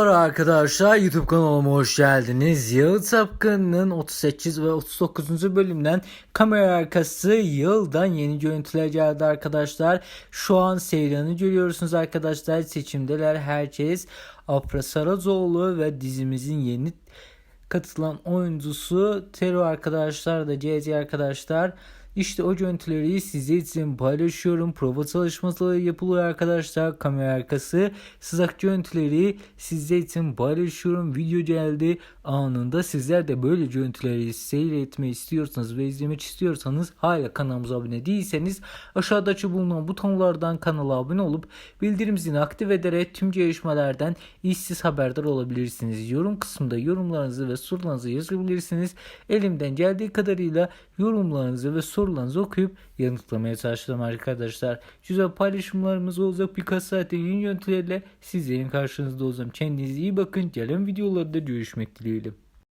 Merhaba Arkadaşlar YouTube kanalıma hoş geldiniz. Yıl Sapkın'ın 38 ve 39. bölümden kamera arkası yıldan yeni görüntüler geldi arkadaşlar. Şu an Seyran'ı görüyorsunuz arkadaşlar. Seçimdeler herkes. Afra Saracoğlu ve dizimizin yeni katılan oyuncusu Tero arkadaşlar da CZ arkadaşlar. İşte o görüntüleri size için paylaşıyorum. Prova çalışmaları yapılıyor arkadaşlar. Kamera arkası sızak görüntüleri size için paylaşıyorum. Video geldi anında. Sizler de böyle görüntüleri seyretmeyi istiyorsanız ve izlemek istiyorsanız hala kanalımıza abone değilseniz aşağıdaki bulunan butonlardan kanala abone olup bildirim zilini aktif ederek tüm gelişmelerden işsiz haberdar olabilirsiniz. Yorum kısmında yorumlarınızı ve sorularınızı yazabilirsiniz. Elimden geldiği kadarıyla yorumlarınızı ve sorularınızı okuyup yanıtlamaya çalışacağım arkadaşlar. Güzel paylaşımlarımız olacak birkaç saatte yeni yöntemlerle sizlerin karşınızda olacağım. Kendinize iyi bakın. Gelen videolarda görüşmek dileğiyle.